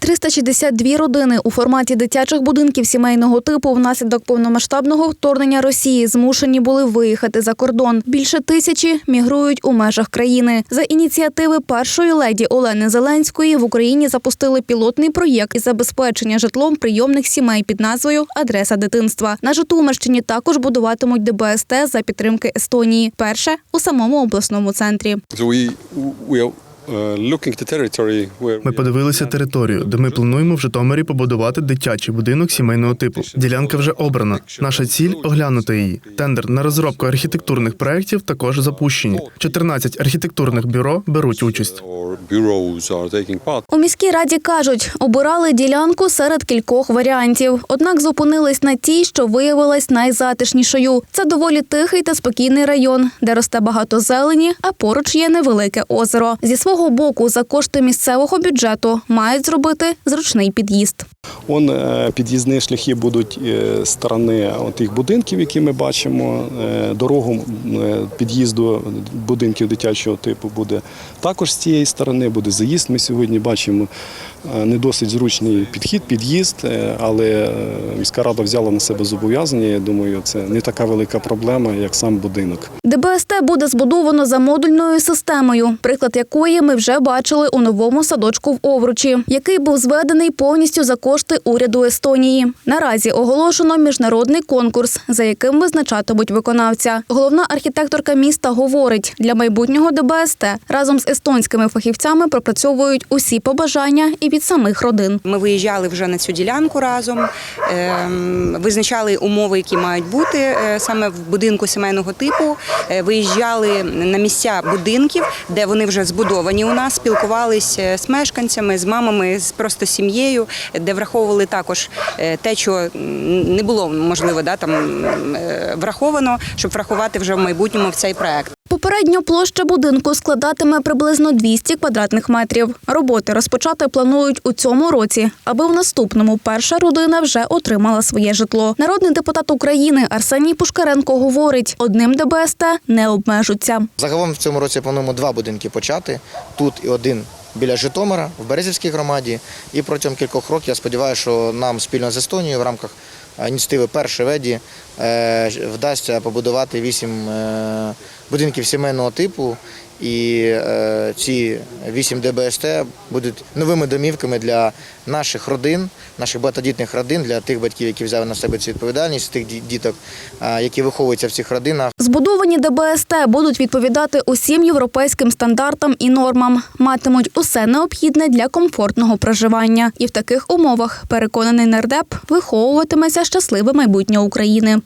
362 родини у форматі дитячих будинків сімейного типу внаслідок повномасштабного вторгнення Росії змушені були виїхати за кордон. Більше тисячі мігрують у межах країни. За ініціативи першої леді Олени Зеленської в Україні запустили пілотний проєкт із забезпечення житлом прийомних сімей під назвою Адреса дитинства. На Житомирщині також будуватимуть ДБСТ за підтримки Естонії. Перше у самому обласному центрі. Where Ми подивилися територію, де ми плануємо в Житомирі побудувати дитячий будинок сімейного типу. Ділянка вже обрана. Наша ціль оглянути її. Тендер на розробку архітектурних проєктів також запущені. 14 архітектурних бюро беруть участь. or bureaus are taking part. У міській раді кажуть, обирали ділянку серед кількох варіантів. Однак зупинились на тій, що виявилась найзатишнішою. Це доволі тихий та спокійний район, де росте багато зелені, а поруч є невелике озеро. Зі свого боку, за кошти місцевого бюджету мають зробити зручний під'їзд. Он е, під'їзні шляхи будуть е, з сторони тих будинків, які ми бачимо. Е, Дорогу під'їзду будинків дитячого типу буде також з цієї сторони. Буде заїзд. Ми сьогодні бачимо не досить зручний підхід, під'їзд, але міська рада взяла на себе зобов'язання. Я думаю, це не така велика проблема, як сам будинок. ДБСТ буде збудовано за модульною системою, приклад якої ми вже бачили у новому садочку в Овручі, який був зведений повністю за кошти уряду Естонії. Наразі оголошено міжнародний конкурс, за яким визначатимуть виконавця. Головна архітекторка міста говорить, для майбутнього ДБСТ разом з естонськими фахівцями пропрацьовують усі побажання і від самих родин. Ми виїжджали вже на цю ділянку разом, ем, визначали умови, які мають бути е, саме в будинку сімейного типу. Е, Виїжджали на місця будинків, де вони вже збудовані у нас, спілкувалися з мешканцями, з мамами, з просто сім'єю, де враховували також е, те, що не було можливо да, там, е, враховано, щоб врахувати вже в майбутньому в цей проект. Попередньо площа будинку складатиме приблизно 200 квадратних метрів. Роботи розпочати планують у цьому році, аби в наступному перша родина вже отримала своє житло. Народний депутат України Арсеній Пушкаренко говорить: одним ДБСТ не обмежуться. Загалом в цьому році плануємо два будинки почати. Тут і один біля Житомира в Березівській громаді. І протягом кількох років я сподіваюся, що нам спільно з Естонією в рамках е, ініціативи першої веді е, вдасться побудувати вісім е, будинків сімейного типу. І ці вісім ДБСТ будуть новими домівками для наших родин, наших багатодітних родин, для тих батьків, які взяли на себе цю відповідальність, тих діток, які виховуються в цих родинах. Збудовані ДБСТ будуть відповідати усім європейським стандартам і нормам, матимуть усе необхідне для комфортного проживання. І в таких умовах переконаний нардеп виховуватиметься щасливе майбутнє України.